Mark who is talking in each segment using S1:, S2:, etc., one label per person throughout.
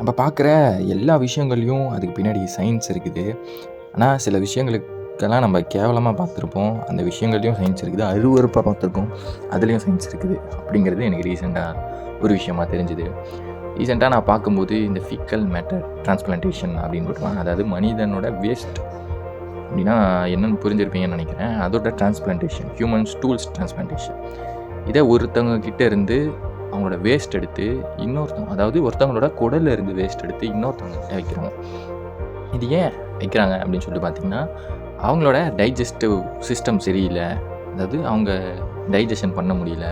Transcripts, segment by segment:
S1: நம்ம பார்க்குற எல்லா விஷயங்கள்லையும் அதுக்கு பின்னாடி சயின்ஸ் இருக்குது. ஆனால் சில விஷயங்களுக்கெல்லாம் நம்ம கேவலமாக பார்த்துருப்போம். அந்த விஷயங்கள்லையும் சயின்ஸ் இருக்குது. அருவறுப்பாக பார்த்துருக்கோம். அதுலேயும் சயின்ஸ் இருக்குது. அப்படிங்கிறது எனக்கு ரீசெண்டாக ஒரு விஷயமாக தெரிஞ்சுது. ரீசெண்டாக நான் பார்க்கும்போது இந்த ஃபிக்கல் மேட்டர் டிரான்ஸ்பிளான்டேஷன் அப்படின்னு போட்டுருவாங்க அதாவது மனிதனோட வேஸ்ட் அப்படின்னா என்னென்னு புரிஞ்சிருப்பீங்கன்னு நினைக்கிறேன். அதோட டிரான்ஸ்பிளான்டேஷன் ஹியூமன் டூல்ஸ் டிரான்ஸ்பிளான்டேஷன் இதை ஒருத்தவங்க கிட்டே இருந்து அவங்களோட வேஸ்ட் எடுத்து இன்னொருத்தவங்க அதாவது ஒருத்தவங்களோட குடல்ல இருந்து வேஸ்ட் எடுத்து இன்னொருத்தவங்க வைக்கிறாங்க இது ஏன் வைக்கிறாங்க அப்படின்னு சொல்லிட்டு பார்த்தீங்கன்னா அவங்களோட டைஜஸ்டிவ் சிஸ்டம் சரியில்லை. அதாவது அவங்க டைஜஷன் பண்ண முடியல.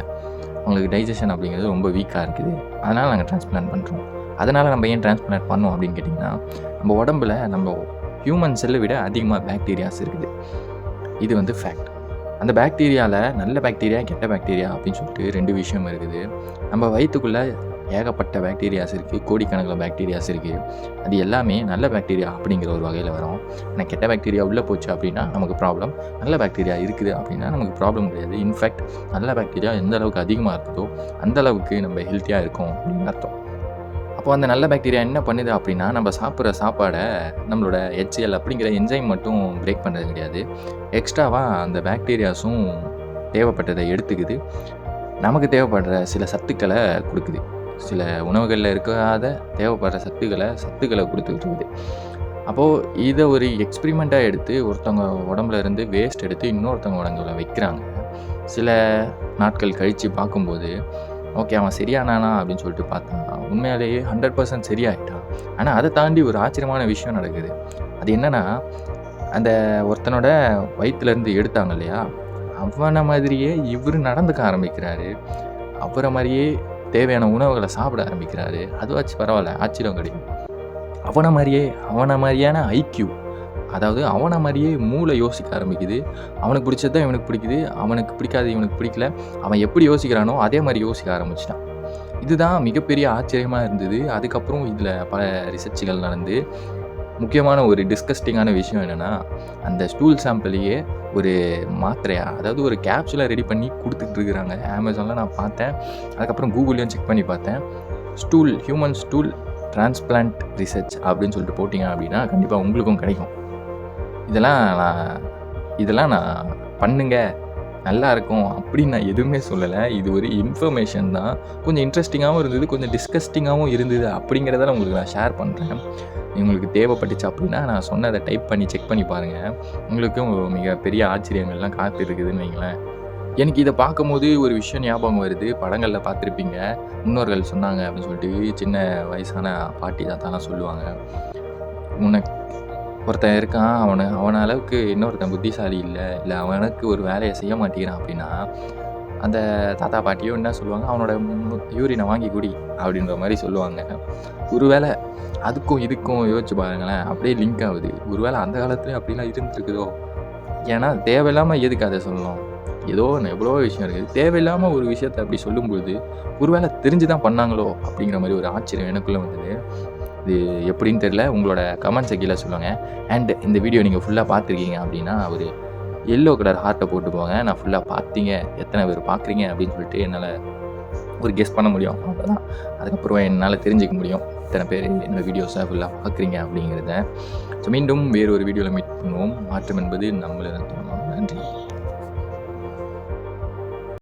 S1: அவங்களுக்கு டைஜஷன் அப்படிங்கிறது ரொம்ப வீக்காக இருக்குது. அதனால் நாங்கள் டிரான்ஸ்பிளான்ட் பண்ணுறோம் அதனால் நம்ம ஏன் டிரான்ஸ்பிளான்ட் பண்ணோம் அப்படின்னு கேட்டிங்கன்னா நம்ம உடம்புல நம்ம ஹியூமன் செல்லை விட அதிகமாக பேக்டீரியாஸ் இருக்குது. இது வந்து ஃபேக்ட் அந்த பாக்டீரியாவில் நல்ல பாக்டீரியா கெட்ட பாக்டீரியா அப்படின்னு சொல்லிட்டு ரெண்டு விஷயம் இருக்குது. நம்ம வயிற்றுக்குள்ளே ஏகப்பட்ட பாக்டீரியாஸ் இருக்குது கோடிக்கணக்கில் பாக்டீரியாஸ் இருக்குது அது எல்லாமே நல்ல பாக்டீரியா அப்படிங்கிற ஒரு வகையில் வரும். ஆனால் கெட்ட பாக்டீரியா உள்ளே போச்சு அப்படின்னா நமக்கு ப்ராப்ளம் நல்ல பாக்டீரியா இருக்குது அப்படின்னா நமக்கு ப்ராப்ளம் கிடையாது. இன்ஃபேக்ட் நல்ல பாக்டீரியா எந்த அளவுக்கு அதிகமாக இருக்குதோ அந்த அளவுக்கு நம்ம ஹெல்த்தியாக இருக்கோம் அப்படின்னு அர்த்தம். அப்போ அந்த நல்ல பாக்டீரியா என்ன பண்ணுது அப்படின்னா நம்ம சாப்பிட்ற சாப்பாடை நம்மளோட ஹெச்எல் அப்படிங்கிற என்ஜைம் மட்டும் பிரேக் பண்ணுறது கிடையாது. எக்ஸ்ட்ராவாக அந்த பாக்டீரியாஸும் தேவைப்பட்டதை எடுத்துக்குது. நமக்கு தேவைப்படுற சில சத்துக்களை கொடுக்குது. சில உணவுகளில் இருக்காத தேவைப்படுற சத்துக்களை சத்துக்களை கொடுத்துக்கிட்டு இருக்குது. அப்போது இதை ஒரு எக்ஸ்பிரிமெண்ட்டாக எடுத்து ஒருத்தவங்க உடம்புல இருந்து வேஸ்ட் எடுத்து இன்னொருத்தவங்க உடம்புல வைக்கிறாங்க. சில நாட்கள் கழித்து பார்க்கும்போது ஓகே அவன் சரியானானா அப்படின்னு சொல்லிட்டு பார்த்தா உண்மையாலேயே ஹண்ட்ரட் பர்சன்ட் சரியாயிட்டான் ஆனால் அதை தாண்டி ஒரு ஆச்சரியமான விஷயம் நடக்குது. அது என்னென்னா அந்த ஒருத்தனோட வயிற்றுலேருந்து எடுத்தாங்க இல்லையா? அவனை மாதிரியே இவர் நடந்துக்க ஆரம்பிக்கிறாரு. அவரை மாதிரியே தேவையான உணவுகளை சாப்பிட ஆரம்பிக்கிறாரு. அதுவாச்சும் பரவாயில்ல ஆச்சரியம் கிடைக்கும். அவனை மாதிரியே அவனை மாதிரியான ஐக்யூ அதாவது அவனை மாதிரியே மூளை யோசிக்க ஆரம்பிக்குது. அவனுக்கு பிடிச்சது தான் இவனுக்கு பிடிக்குது. அவனுக்கு பிடிக்காது இவனுக்கு பிடிக்கல. அவன் எப்படி யோசிக்கிறானோ அதே மாதிரி யோசிக்க ஆரம்பிச்சிட்டான். இதுதான் மிகப்பெரிய ஆச்சரியமாக இருந்தது. அதுக்கப்புறம் இதில் பல ரிசர்ச்சுகள் நடந்து முக்கியமான ஒரு டிஸ்கஸ்டிங்கான விஷயம் என்னென்னா அந்த ஸ்டூல் சாம்பிளையே ஒரு மாத்திரையா அதாவது ஒரு கேப்சுலாக ரெடி பண்ணி கொடுத்துட்டு இருக்கிறாங்க. அமேசானில் நான் பார்த்தேன். அதுக்கப்புறம் கூகுள்லேயும் செக் பண்ணி பார்த்தேன். Stool human stool transplant research அப்படின்னு சொல்லிட்டு போட்டிங்க அப்படின்னா கண்டிப்பாக உங்களுக்கும் கிடைக்கும். இதெல்லாம் நான் இதெல்லாம் நான் பண்ணுங்க. நல்லா இருக்கும் அப்படின்னு நான் எதுவுமே சொல்லலை. இது ஒரு இன்ஃபர்மேஷன் தான். கொஞ்சம் இன்ட்ரெஸ்டிங்காகவும் இருந்தது கொஞ்சம் டிஸ்கஸ்டிங்காகவும் இருந்தது அப்படிங்கிறத உங்களுக்கு நான் ஷேர் பண்ணுறேன் உங்களுக்கு தேவைப்பட்டுச்சு அப்படின்னா நான் சொன்னதை டைப் பண்ணி செக் பண்ணி பாருங்கள் உங்களுக்கும் மிகப்பெரிய ஆச்சரியங்கள்லாம் காத்து இருக்குதுன்னு வைங்களேன். எனக்கு இதை பார்க்கும்போது ஒரு விஷயம் ஞாபகம் வருது. படங்களில் பார்த்துருப்பீங்க. முன்னோர்கள் சொன்னாங்க அப்படின்னு சொல்லிட்டு சின்ன வயசான பாட்டி தாத்தாலாம் சொல்லுவாங்க. உனக்கு ஒருத்தன் இருக்கான் அவனை அவன அளவுக்கு இன்னொருத்தன் புத்திசாலி இல்லை இல்லை அவனுக்கு ஒரு வேலையை செய்ய மாட்டேங்கிறான் அப்படின்னா அந்த தாத்தா பாட்டியோ என்ன சொல்லுவாங்க? அவனோட யூரினை வாங்கி குடி அப்படின்ற மாதிரி சொல்லுவாங்க. ஒருவேளை அதுக்கும் இதுக்கும் யோசிச்சு பாருங்களேன் அப்படியே லிங்க் ஆகுது. ஒருவேளை அந்த காலத்துலேயும் அப்படிலாம் இருந்துருக்குதோ? ஏன்னா தேவையில்லாமல் எதுக்கு அதை சொல்லணும்? ஏதோ ஒன்று எவ்வளோ விஷயம் இருக்குது தேவையில்லாமல் ஒரு விஷயத்தை அப்படி சொல்லும்பொழுது ஒருவேளை தெரிஞ்சு தான் பண்ணாங்களோ அப்படிங்கிற மாதிரி ஒரு ஆச்சரியம் எனக்குள்ளே வந்தது. இது எப்படின்னு தெரில உங்களோட கமெண்ட்ஸை கீழே சொல்லுவாங்க அண்ட் இந்த வீடியோ நீங்கள் ஃபுல்லாக பார்த்துருக்கீங்க அப்படின்னா ஒரு எல்லோ கலர் ஹார்ட்டை போட்டு போங்க. நான் ஃபுல்லாக பார்த்தீங்க. எத்தனை பேர் பார்க்குறீங்க அப்படின்னு சொல்லிட்டு என்னால் ஒரு கெஸ் பண்ண முடியும். அவ்வளோதான் அதுக்கப்புறம் என்னால் தெரிஞ்சுக்க முடியும். இத்தனை பேர் என்னோடய வீடியோஸை ஃபுல்லாக பார்க்குறீங்க அப்படிங்கிறத. ஸோ மீண்டும் வேறு ஒரு வீடியோவில் மீட் பண்ணுவோம். மாற்றம் என்பது நம்மள நன்றி.